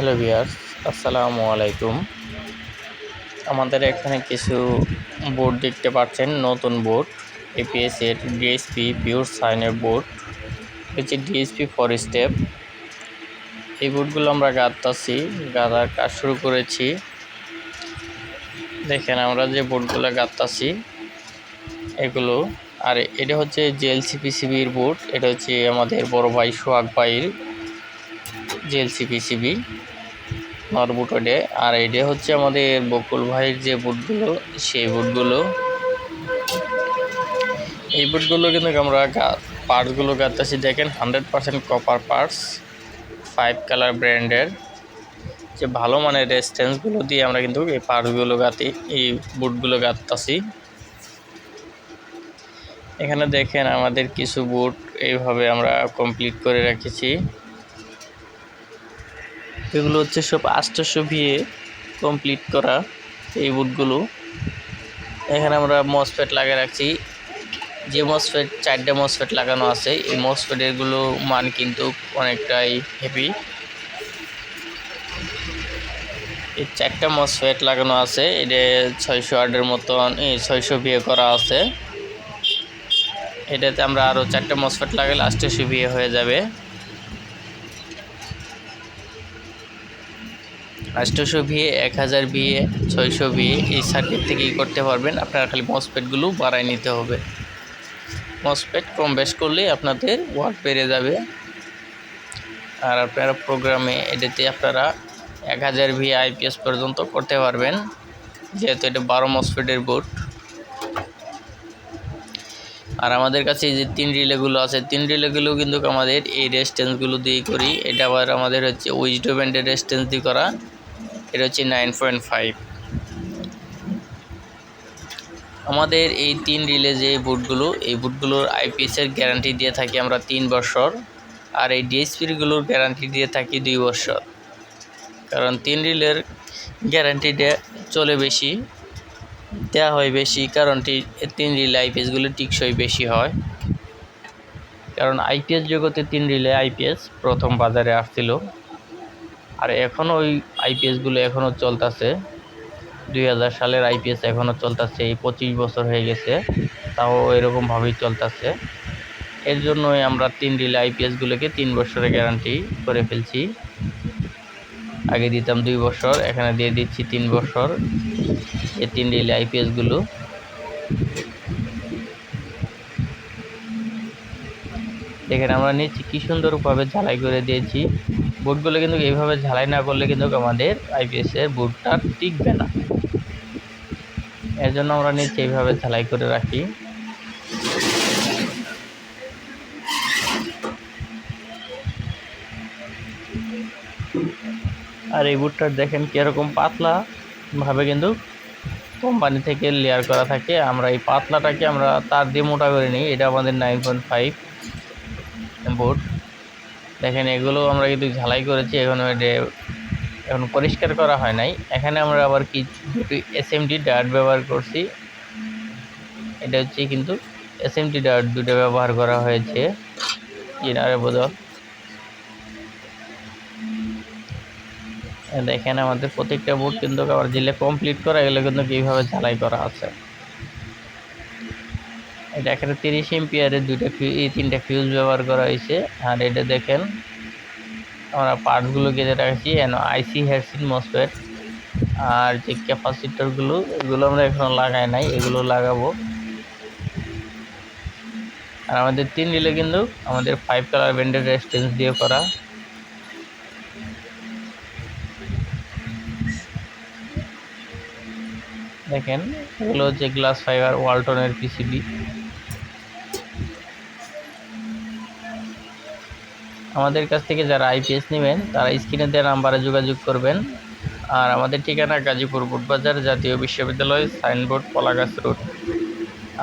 Hello viewers আসসালামু আলাইকুম। আমাদের এখানে কিছু বোর্ড দেখতে পাচ্ছেন, নতুন বোর্ড এপিএস এর ডিএসপি পিওর সাইনের বোর্ড, হচ্ছে ডিএসপি ফর স্টেপ এই বোর্ডগুলো আমরা গাঁথতাছি, গাঁথার কাজ শুরু করেছি। দেখেন আমরা যে বোর্ডগুলো গাঁথতাছি, এগুলো, আর এটা হচ্ছে জেএলসি পিসিবির বোর্ড, এটা হচ্ছে আমাদের বড় ভাই সোহাগ ভাইয়ের। জেএলসি পিসিবি নরবুট ওডে আর এটা হচ্ছে আমাদের বকুল ভাইয়ের যে বুটগুলো, সেই বুটগুলো। এই বুটগুলো কিন্তু আমরা পার্টসগুলো গাঁথতেছি। দেখেন, hundred percent copper parts five colour ব্র্যান্ডের যে ভালো মানের রেস্টেন্সগুলো দিয়ে আমরা কিন্তু এই পার্টসগুলো গাঁথি, এই বুটগুলো গাঁথতেছি। এখানে দেখেন আমাদের কিছু বুট এইভাবে আমরা কমপ্লিট করে রেখেছি। এগুলো হচ্ছে সব আষ্টশো ভিয়ে কমপ্লিট করা এই বুটগুলো এখানে আমরা মসফেট লাগিয়ে রাখছি। যে মসফেট চারটে মসফেট লাগানো আছে, এই মসফেটেরগুলো মান কিন্তু অনেকটাই হেভি এই চারটা মসফেট লাগানো আছে, এটা ছয়শো আটের মতন, এই ছয়শো বিয়ে করা আছে। এটাতে আমরা আরও চারটে মসফেট লাগালে আষ্টশো বিয়ে হয়ে যাবে। আষ্টশো ভিএ এক হাজার ভিএ ছয়শো ভিএ এই সার্কিট থেকেই করতে পারবেন। আপনারা খালি মসপেটগুলো বাড়াই নিতে হবে। মসপেট কম বেশ করলে আপনাদের ওয়ার্ড বেড়ে যাবে। আর আপনারা প্রোগ্রামে এটাতে আপনারা এক হাজার ভি আইপিএস পর্যন্ত করতে পারবেন। যেহেতু এটা বারো মসপেটের বোর্ড আর আমাদের কাছে যে তিন রিলেগুলো আছে, তিন রিলেগুলো কিন্তু আমাদের এই রেস্টেন্সগুলো দিয়ে করি। এটা আবার আমাদের হচ্ছে উইজডো ব্যান্ডের রেস্টেন্স দিয়ে করা। এটা হচ্ছে নাইন পয়েন্ট ফাইভ আমাদের এই তিন রিলে যে বুটগুলো এই বুটগুলোর আইপিএসের গ্যারান্টি দিয়ে থাকি আমরা তিন বছর, আর এই ডিএসপিগুলোর গ্যারান্টি দিয়ে থাকি দুই বছর। কারণ তিন রিলের গ্যারান্টিটা চলে বেশি দেওয়া হয় বেশি, কারণ তিন রিলে আইপিএসগুলো টিকসই বেশি হয়। কারণ আইপিএস জগতে তিন রিলে আইপিএস প্রথম বাজারে আসছিল। আর এখনও ওই আইপিএসগুলো এখনও চলতেছে। দুই হাজার সালের আইপিএস এখনও চলতেছে, এই পঁচিশ বছর হয়ে গেছে, তাও এরকমভাবেই চলতেছে। এর জন্যই আমরা তিন রিলে আইপিএসগুলোকে তিন বছরের গ্যারান্টি করে ফেলছি। আগে দিতাম দুই বছর, এখানে দিয়ে দিচ্ছি তিন বছর, এই তিন রিলে আইপিএসগুলো দেখেন আমরা নিচ্ছি, কী সুন্দরভাবে ঝালাই করে দিয়েছি। বুটগুলো কিন্তু এইভাবে ঝালাই না করলে কিন্তু আমাদের আইপিএসের বুটটা টিকবে না। এর জন্য আমরা নিচে এইভাবে ঝালাই করে রাখি। আর এই বুটটা দেখেন কীরকম পাতলা। ভাবে কিন্তু কোম্পানি থেকে লেয়ার করা থাকে। আমরা এই পাতলাটাকে আমরা তার দিয়ে মোটা করে নিই। এটা আমাদের নাইন পয়েন্ট ফাইভ বুট দেখেন, এগুলো আমরা কিন্তু ঝালাই করেছি, এখন এখন পরিষ্কার করা হয় নাই। এখানে আমরা আবার কি দুটি এসএমডি ডার্ট ব্যবহার করছি। এটা হচ্ছে কিন্তু এসএমডি ডার্ট দুটো ব্যবহার করা হয়েছে। ইনারে বদল দেখেন, আমাদের প্রত্যেকটা বোর্ড কিন্তু আবার জেলে কমপ্লিট করা এগুলো কিন্তু কীভাবে ঝালাই করা আছে। এটা এখানে তিরিশ এমপিয়ারের দুইটা এই তিনটা ফিউজ ব্যবহার করা হয়েছে। আর এটা দেখেন, আমরা পার্টসগুলো কেটে রাখছি, এন আইসি হেয়ারসিন মসপেট আর যে ক্যাপাসিটরগুলো এগুলো আমরা এখনও লাগাই নাই, এগুলো লাগাবো। আর আমাদের তিন রিলে কিন্তু আমাদের ফাইভ কালার ব্যান্ডের রেস্টেন্স দিয়ে করা। দেখেন, এগুলো হচ্ছে গ্লাস ফাইবার ওয়ালটনের পিসিবি আমাদের কাছ থেকে যারা আইপিএস নেবেন, তারা স্ক্রিনে দেওয়া নাম্বারে যোগাযোগ করবেন। আর আমাদের ঠিকানা গাজীপুর বুটবাজার জাতীয় বিশ্ববিদ্যালয়, সাইনবোর্ড, পলাগাছ রোড।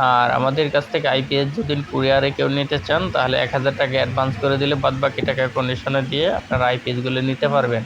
আর আমাদের কাছ থেকে আইপিএস যদি কুরিয়ারে কেউ নিতে চান, তাহলে এক হাজার টাকা অ্যাডভান্স করে দিলে বাদ বাকি টাকা কন্ডিশনে দিয়ে আপনারা আইপিএসগুলো নিতে পারবেন।